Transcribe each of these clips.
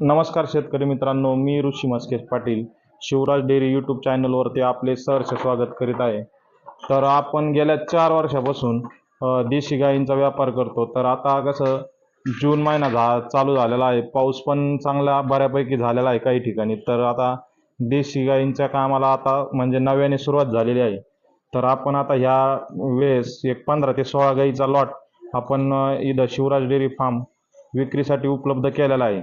नमस्कार शेतकरी मित्रांनो मी ऋषी मस्केश पाटील. शिवराज डेअरी यूट्यूब चॅनलवरती आपले सहर्ष स्वागत करीत आहे. तर आपण गेल्या चार वर्षापासून देशी गायींचा व्यापार करतो. तर आता कसं जून महिना झा चालू झालेला आहे. पाऊस पण चांगला बऱ्यापैकी झालेला आहे काही ठिकाणी. तर आता देशी गायींच्या कामाला आता म्हणजे नव्याने सुरुवात झालेली आहे. तर आपण आता ह्या वेळेस एक पंधरा ते सोळा गाईचा लॉट आपण इथं शिवराज डेअरी फार्म विक्रीसाठी उपलब्ध केलेला आहे.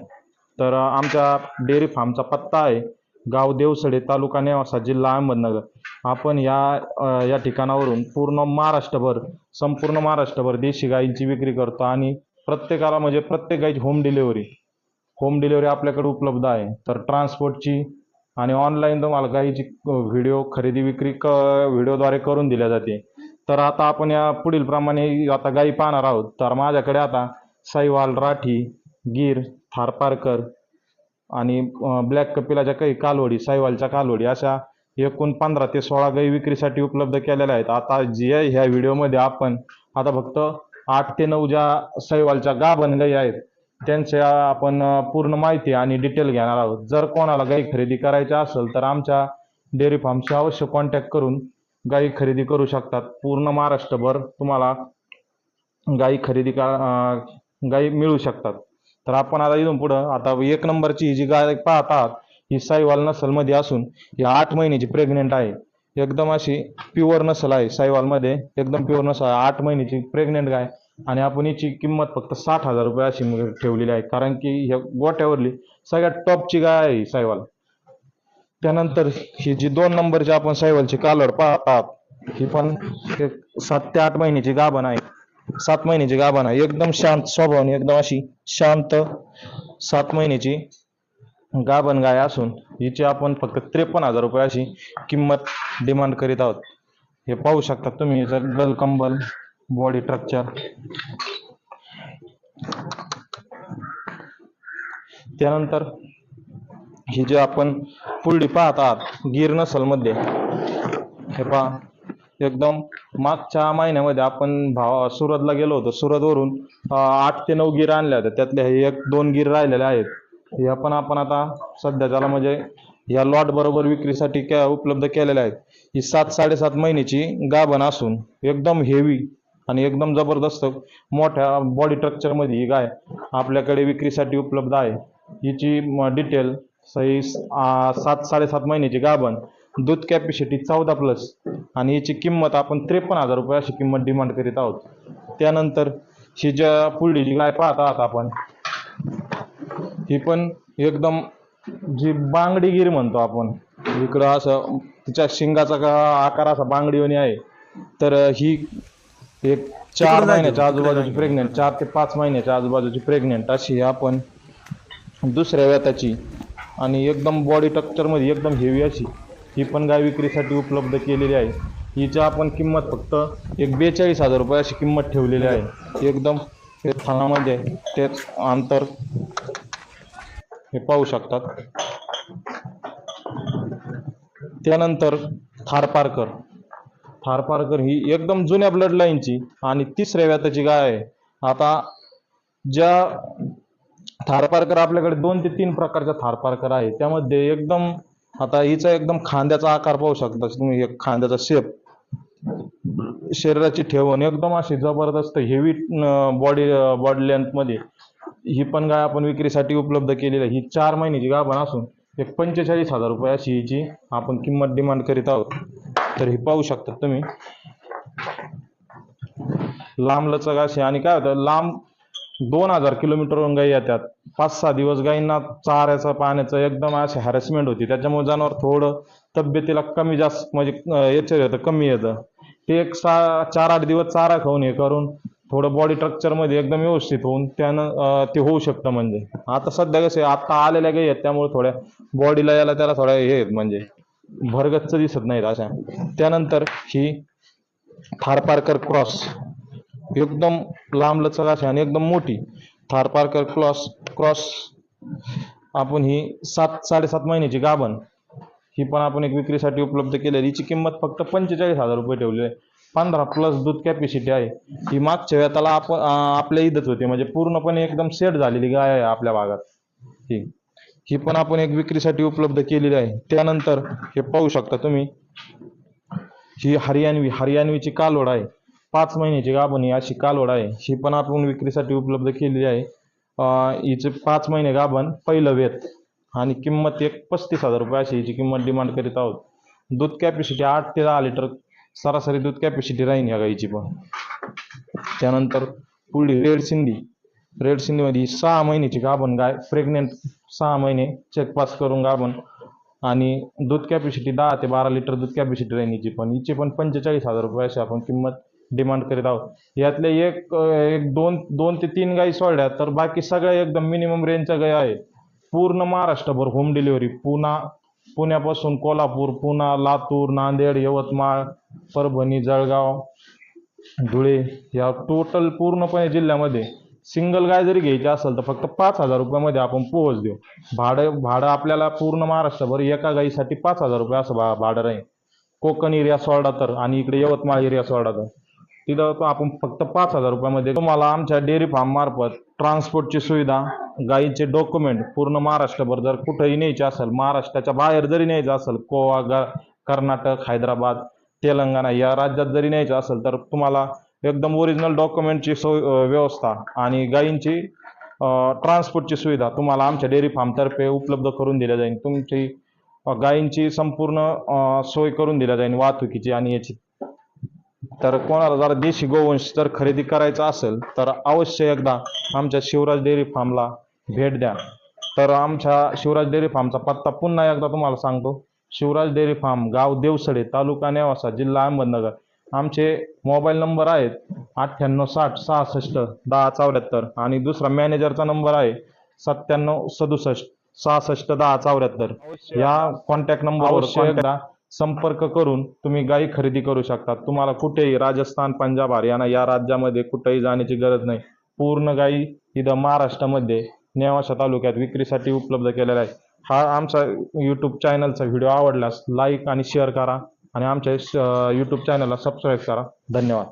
तर आमच्या डेअरी फार्मचा पत्ता आहे. गाव देवसडे तालुका नेवासा जिल्हा अहमदनगर. आपण या या ठिकाणावरून पूर्ण महाराष्ट्रभर संपूर्ण महाराष्ट्रभर देशी गायींची विक्री करतो आणि प्रत्येकाला म्हणजे प्रत्येक गायीची होम डिलिव्हरी होम डिलिव्हरी आपल्याकडे उपलब्ध आहे. तर ट्रान्सपोर्टची आणि ऑनलाईन तुम्हाला गायीची व्हिडिओ खरेदी विक्री क व्हिडिओद्वारे करून दिल्या जाते. तर आता आपण या पुढील प्रमाणे आता गायी पाहणार आहोत. तर माझ्याकडे आता साईवाल राठी गीर थारपारकर आणि ब्लॅक कपिलाच्या काही कालवडी साईवालच्या कालवडी अशा एकूण पंधरा ते सोळा गाई विक्रीसाठी उपलब्ध केलेल्या आहेत. आता जे ह्या व्हिडिओमध्ये आपण आता फक्त आठ ते नऊ ज्या सैवालच्या गाभण गायी आहेत त्यांच्या आपण पूर्ण माहिती आणि डिटेल घेणार आहोत. जर कोणाला गाई खरेदी करायच्या असेल तर आमच्या डेअरी फार्मशी अवश्य कॉन्टॅक्ट करून गाई खरेदी करू शकतात. पूर्ण महाराष्ट्रभर तुम्हाला गाई खरेदी का गाई मिळू शकतात. तर आपण आता इथून पुढं आता एक नंबरची जी गाय पाहत आहात ही साईवाल नसलमध्ये असून ही आठ महिन्याची प्रेग्नेंट आहे. एकदम अशी प्युअर नसल आहे साईवालमध्ये. एकदम प्युअर नसल आहे. आठ महिन्याची प्रेग्नेंट गाय. आणि आपण हिची किंमत फक्त साठ हजार रुपये अशी ठेवलेली आहे. कारण की ह्या गोट्यावरली सगळ्यात टॉपची गाय आहे ही साईवाल. त्यानंतर ही जी दोन नंबरची आपण साईवालची कालर पाहत आहात ही पण एक सात ते आठ महिन्याची गाभण आहे. सात महिन्याची गाभण आहे. एकदम शांत स्वभावाने एकदम अशी शांत सात महिन्याची गाभण गाय असून हिची आपण फक्त त्रेपन्न हजार रुपये अशी किंमत डिमांड करीत आहोत. हे पाहू शकता तुम्ही जर गल कंबल बॉडी स्ट्रक्चर त्यानंतर ही जे आपण पुरडी पाहत आहात गिर नसलमध्ये हे पहा. एकदम मागच्या महिन्यामध्ये आपण भाव सुरतला गेलो होतो. सुरतवरून आठ ते नऊ गिर आणल्या होत्या. त्यातल्या हे एक दोन गिर राहिलेल्या आहेत. या पण आपण आता सध्या त्याला म्हणजे या लॉट बरोबर विक्रीसाठी क्या उपलब्ध केलेल्या आहेत. ही सात साडेसात महिन्याची गाभण असून एकदम हेवी आणि एकदम जबरदस्त मोठ्या बॉडी स्ट्रक्चरमध्ये ही गाय आपल्याकडे विक्रीसाठी उपलब्ध आहे. हिची डिटेल सही सात साडेसात महिन्याची गाभण दूध कॅपॅसिटी चौदा प्लस आणि याची किंमत आपण त्रेपन्न हजार रुपये अशी किंमत डिमांड करीत आहोत. त्यानंतर ही ज्या पुढली जी गाय पाहत आहात आपण ही पण एकदम जी बांगडी गिर म्हणतो आपण इकडं असं तिच्या शिंगाचा का आकार असा बांगडीवाणी आहे तर ही एक चार महिन्याच्या आजूबाजूची प्रेग्नेंट चार ते पाच महिन्याच्या आजूबाजूची प्रेग्नेंट अशी आपण दुसऱ्या व्यताची आणि एकदम बॉडी स्ट्रक्चरमध्ये एकदम हेवी अशी ही पण गाय विक्रीसाठी उपलब्ध केलेली आहे. हिच्या आपण किंमत फक्त एक बेचाळीस हजार रुपये अशी किंमत ठेवलेली आहे. एकदम हे थानामध्ये ते तेच अंतर हे पाहू शकतात. त्यानंतर थारपारकर. थारपारकर ही एकदम जुन्या ब्लड लाईनची आणि तिसऱ्या व्याताची गाय आहे. आता ज्या थारपारकर आपल्याकडे दोन ते तीन प्रकारच्या थारपारकर आहे त्यामध्ये एकदम आता हिचा एकदम खांद्याचा आकार पाहू शकता तुम्ही एक खांद्याचा शेप शरीराची ठेवण एकदम अशी जबरदस्त हेवी बॉडी बॉडी लेंथमध्ये ही पण गाय आपण विक्रीसाठी उपलब्ध केलेली आहे. ही चार महिन्याची गाभण असून एक पंचेचाळीस हजार रुपये अशी हिची आपण किंमत डिमांड करीत आहोत. तर ही पाहू शकता तुम्ही. लांब लचक अशी आणि काय होतं लांब दोन हजार किलोमीटरवरून गायी येतात. पाच सहा दिवस गायींना चाऱ्याचं पाण्याचं एकदम अशी हॅरेसमेंट होती. त्याच्यामुळे जनावर थोडं तब्येतीला कमी जास्त म्हणजे याचे याचं येतं कमी येतं. ते एक सा चार आठ दिवस चारा खाऊन हे करून थोडं बॉडी स्ट्रक्चरमध्ये एकदम व्यवस्थित होऊन त्यानं ते होऊ शकतं म्हणजे. आता सध्या कसे आता आलेल्या गायी आहेत त्यामुळे थोड्या बॉडीला याला त्याला थोड्या हे आहेत म्हणजे. भरगच्च दिसत नाहीत अशा. त्यानंतर ही थारपारकर क्रॉस. एकदम लांब लचक अशी आणि एकदम मोठी. Tharparkar cross cross. आपण ही सात साडेसात महिन्याची गाभण. ही पण आपण एक विक्रीसाठी उपलब्ध केलेली. हिची किंमत फक्त पंचेचाळीस हजार रुपये ठेवली आहे. पंधरा प्लस दूध कॅपॅसिटी आहे. ही मागच्या वेळेला आपण आपल्या इथंच होती. म्हणजे पूर्णपणे एकदम सेट झालेली गाय आहे आपल्या भागात. ही ही पण आपण एक विक्रीसाठी उपलब्ध केलेली आहे. त्यानंतर हे पाहू शकता तुम्ही. ही हरियाणवी हरियाणवीची कालवड आहे. पाच महिन्याची गाभण ही अशी कालवड आहे. ही पण आपण विक्रीसाठी उपलब्ध केलेली आहे. हिचे पाच महिने गाभण पहिलं वेत आणि किंमत एक पस्तीस हजार रुपये अशी हिची किंमत डिमांड करीत आहोत. दूध कॅपॅसिटी आठ ते दहा लिटर सरासरी दूध कॅपॅसिटी राहील या गाईची पण. त्यानंतर पुढली रेड सिंधी. रेड सिंधीमध्ये सहा महिन्याची गाभण गाय प्रेग्नेंट सहा महिने चेकपास करून गाभण आणि दूध कॅपॅसिटी दहा ते बारा लिटर दूध कॅपॅसिटी राहील हिची पण. हिची पण पंचेचाळीस हजार रुपये अशी आपण किंमत डिमांड करीत आहोत. यातले एक एक दोन दोन ते तीन गायी सोडल्या तर बाकी सगळ्या एकदम मिनिमम रेंजच्या गायी आहे पूर्ण महाराष्ट्रभर होम डिलिव्हरी पुणा पुण्यापासून कोल्हापूर पुणा लातूर नांदेड यवतमाळ परभणी जळगाव धुळे या टोटल पूर्णपणे जिल्ह्यामध्ये सिंगल गाय जरी घ्यायची असेल तर फक्त पाच हजार रुपयामध्ये आपण पोहोच देऊ. भाडं भाडं आपल्याला पूर्ण महाराष्ट्रभर एका गाईसाठी पाच हजार रुपये असं भा भाडं राहील. कोकण एरिया सोडा तर आणि इकडे यवतमाळ एरिया सोडा तर. तिथं तो आपण फक्त पाच हजार रुपयामध्ये तुम्हाला आमच्या डेअरी फार्म मार्फत ट्रान्सपोर्टची सुविधा गाईचे डॉक्युमेंट पूर्ण महाराष्ट्रभर जर कुठंही न्यायचे असेल महाराष्ट्राच्या बाहेर जरी न्यायचं असेल गोवा ग कर्नाटक हैदराबाद तेलंगणा या राज्यात जरी न्यायचं असेल तर तुम्हाला एकदम ओरिजिनल डॉक्युमेंटची सोय व्यवस्था आणि गाईंची ट्रान्सपोर्टची सुविधा तुम्हाला आमच्या डेअरी फार्मतर्फे उपलब्ध करून दिल्या जाईल. तुमची गाईंची गायींची संपूर्ण सोय करून दिल्या जाईल वाहतुकीची आणि याची तर कोणाला जर देशी गोवंश जर खरेदी करायचा असेल तर अवश्य एकदा आमच्या शिवराज डेअरी फार्मला भेट द्या. तर आमच्या शिवराज डेअरी फार्मचा पत्ता पुन्हा एकदा तुम्हाला सांगतो. शिवराज डेअरी फार्म गाव देवसडे तालुका नेवासा जिल्हा अहमदनगर. आमचे मोबाईल नंबर आहेत अठ्ठ्याण्णव साठ सहासष्ट दहा चौऱ्याहत्तर आणि दुसरा मॅनेजरचा नंबर आहे सत्त्याण्णव सदुसष्ट सहासष्ट दहा चौऱ्याहत्तर. या कॉन्टॅक्ट नंबरवर एकदा संपर्क करून तुम्ही गायी खरेदी करू शकता. तुम्हाला कुठेही राजस्थान पंजाब हरियाणा या राज्यामध्ये कुठेही जाण्याची गरज नाही. पूर्ण गायी इथं महाराष्ट्रामध्ये नेवासा तालुक्यात विक्रीसाठी उपलब्ध केलेला आहे. हा आमचा यूट्यूब चॅनलचा व्हिडिओ आवडल्यास लाईक आणि शेअर करा आणि आमच्या यूट्यूब चॅनलला सबस्क्राईब करा. धन्यवाद.